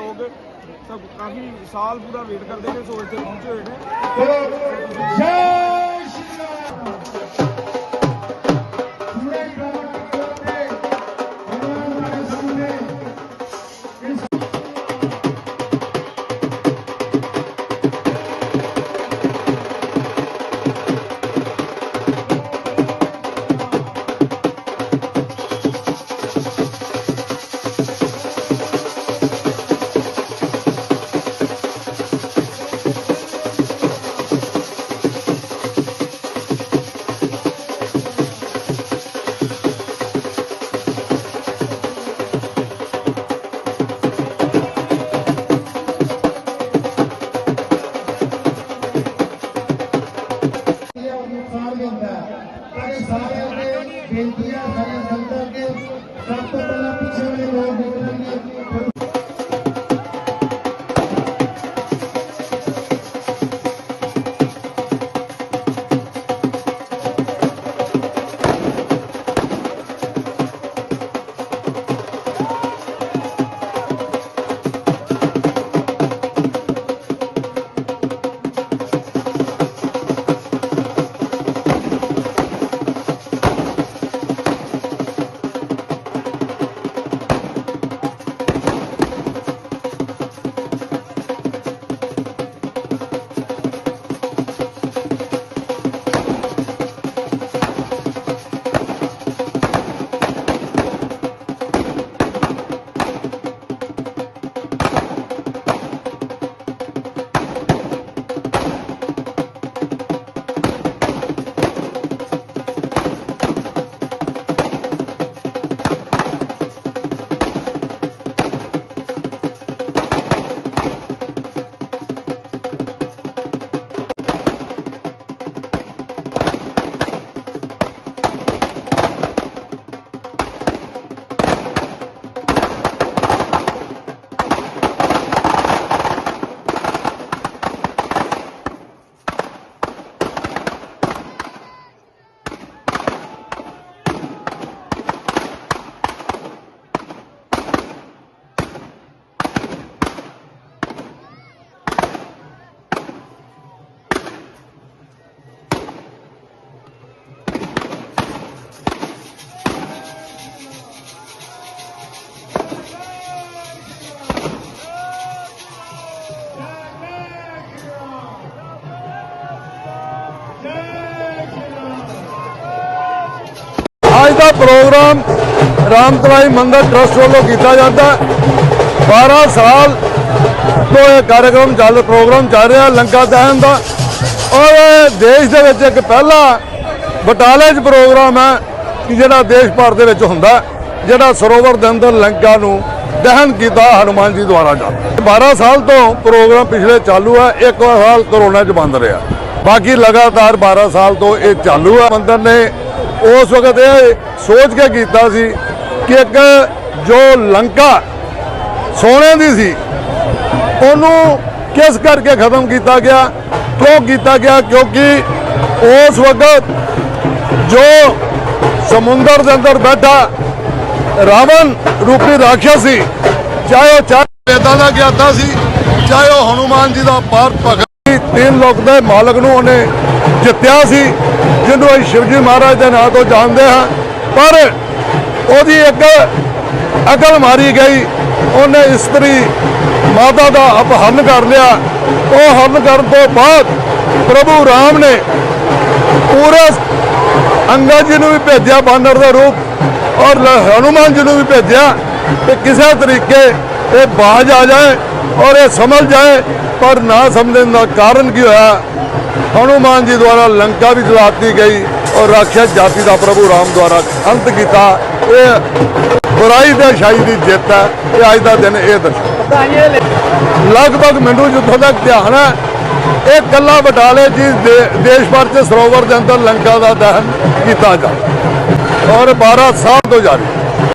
ਲੋਕ ਸਭ ਕਾਫੀ ਸਾਲ ਪੂਰਾ ਵੇਟ ਕਰਦੇ ਨੇ, ਸੋ ਇੱਥੇ ਪਹੁੰਚੇ ਹੋਏ ਨੇ। ਜੈ ਸ਼੍ਰੀ ਰਾਮ। ਹੈ ਪਰ ਇਹ ਸਾਰਿਆਂ ਦੇ ਬੇਨਤੀਆਂ ਸਾਰੀਆਂ ਸੰਗਤਾਂ ਅੱਗੇ ਸਭ ਤੋਂ ਪ੍ਰੋਗਰਾਮ ਰਾਮਤਲਾਈ ਮੰਦਰ ਟਰਸਟ ਵੱਲੋਂ ਕੀਤਾ ਜਾਂਦਾ ਹੈ। 12 ਸਾਲ ਤੋਂ ਇਹ ਕਾਰਜਕ੍ਰਮ ਚੱਲ, ਪ੍ਰੋਗਰਾਮ ਚੱਲ ਰਿਹਾ ਲੰਕਾ ਦਹਨ ਦਾ। ਔਰ ਦੇਸ਼ ਦੇ ਵਿੱਚ ਇੱਕ ਪਹਿਲਾ ਬਟਾਲੇ 'ਚ ਪ੍ਰੋਗਰਾਮ ਹੈ ਕਿ ਜਿਹੜਾ ਦੇਸ਼ ਭਰ ਦੇ ਵਿੱਚ ਹੁੰਦਾ ਜਿਹੜਾ ਸਰੋਵਰ ਦੇ ਅੰਦਰ ਲੰਕਾ ਨੂੰ ਦਹਨ ਕੀਤਾ ਹਨੂਮਾਨ ਜੀ ਦੁਆਰਾ ਜਾ 12 ਸਾਲ ਤੋਂ ਪ੍ਰੋਗਰਾਮ ਪਿਛਲੇ ਚਾਲੂ ਹੈ, ਇੱਕ ਸਾਲ ਕਰੋਨਾ 'ਚ ਬੰਦ ਰਿਹਾ। ਬਾਕੀ ਲਗਾਤਾਰ 12 ਸਾਲ ਤੋਂ ਇਹ ਚਾਲੂ ਹੈ। ਮੰਦਰ ਨੇ ਉਸ ਵਕਤ ਇਹ ਸੋਚ ਕੇ ਕੀਤਾ ਸੀ ਕਿ ਇੱਕ ਜੋ ਲੰਕਾ ਸੋਨੇ ਦੀ ਸੀ, ਉਹਨੂੰ ਕਿਸ ਕਰਕੇ ਖਤਮ ਕੀਤਾ ਗਿਆ, ਕਿਉਂ ਕੀਤਾ ਗਿਆ? ਕਿਉਂਕਿ ਉਸ ਵਕਤ ਜੋ ਸਮੁੰਦਰ ਦੇ ਅੰਦਰ ਬੈਠਾ ਰਾਵਣ ਰੂਪੀ ਰਾਖਸ਼ ਸੀ, ਚਾਹੇ ਉਹ ਚਾਹੇ ਵੇਦਾਂ ਦਾ ਗਿਆਤਾ ਸੀ, ਚਾਹੇ ਉਹ ਹਨੂਮਾਨ ਜੀ ਦਾ ਪਾਰ ਭਗਤ ਸੀ ਤਿੰਨ ਲੋਕ ਦੇ ਮਾਲਕ ਨੂੰ ਉਹਨੇ ਜਿੱਤਿਆ ਸੀ, ਜਿਹਨੂੰ ਅਸੀਂ ਸ਼ਿਵਜੀ ਮਹਾਰਾਜ ਦੇ ਨਾਂ ਤੋਂ ਜਾਣਦੇ ਹਾਂ। ਪਰ ਉਹਦੀ ਇੱਕ ਅਕਲ ਮਾਰੀ ਗਈ। ਉਹਨੇ ਇਸਤਰੀ ਮਾਤਾ ਦਾ ਅਪਹਰਨ ਕਰ ਲਿਆ। ਉਹ ਹਰਨ ਕਰਨ ਤੋਂ ਬਾਅਦ ਪ੍ਰਭੂ ਰਾਮ ਨੇ ਪੂਰੇ ਅੰਗਦ ਜੀ ਨੂੰ ਵੀ ਭੇਜਿਆ, ਬਾਨਰ ਦੇ ਰੂਪ, ਔਰ ਲ- ਹਨੂਮਾਨ ਜੀ ਨੂੰ ਵੀ ਭੇਜਿਆ ਕਿ ਕਿਸੇ ਤਰੀਕੇ ਇਹ ਬਾਜ ਆ ਜਾਏ ਔਰ ਇਹ ਸਮਝ ਜਾਏ। ਪਰ ਨਾ ਸਮਝਣ ਦਾ ਕਾਰਨ ਕੀ ਹੋਇਆ? ਹਨੂਮਾਨ ਜੀ ਦੁਆਰਾ ਲੰਕਾ ਵੀ ਜਲਾਤੀ ਗਈ ਔਰ ਰਾਖਸ਼ ਜਾਤੀ ਦਾ ਪ੍ਰਭੂ ਰਾਮ ਦੁਆਰਾ ਅੰਤ ਕੀਤਾ। ਇਹ ਬੁਰਾਈ ਤੇ ਸ਼ਾਹੀ ਦੀ ਜਿੱਤ ਹੈ। ਇਹ ਅੱਜ ਦਾ ਦਿਨ ਇਹ ਦਰਸ਼ਾ ਲਗਭਗ ਮੈਨੂੰ ਜਿੱਥੋਂ ਤੱਕ ਧਿਆਨ ਹੈ। ਇਹ ਕੱਲਾ ਬਟਾਲੇ ਜੀ ਦੇ- ਦੇਸ਼ ਭਰ ਚ ਸਰੋਵਰ ਦੇ ਅੰਦਰ ਲੰਕਾ ਦਾ ਦਹਨ ਕੀਤਾ ਜਾ ਔਰ 12 ਸਾਲ ਤੋਂ ਜਾਰੀ।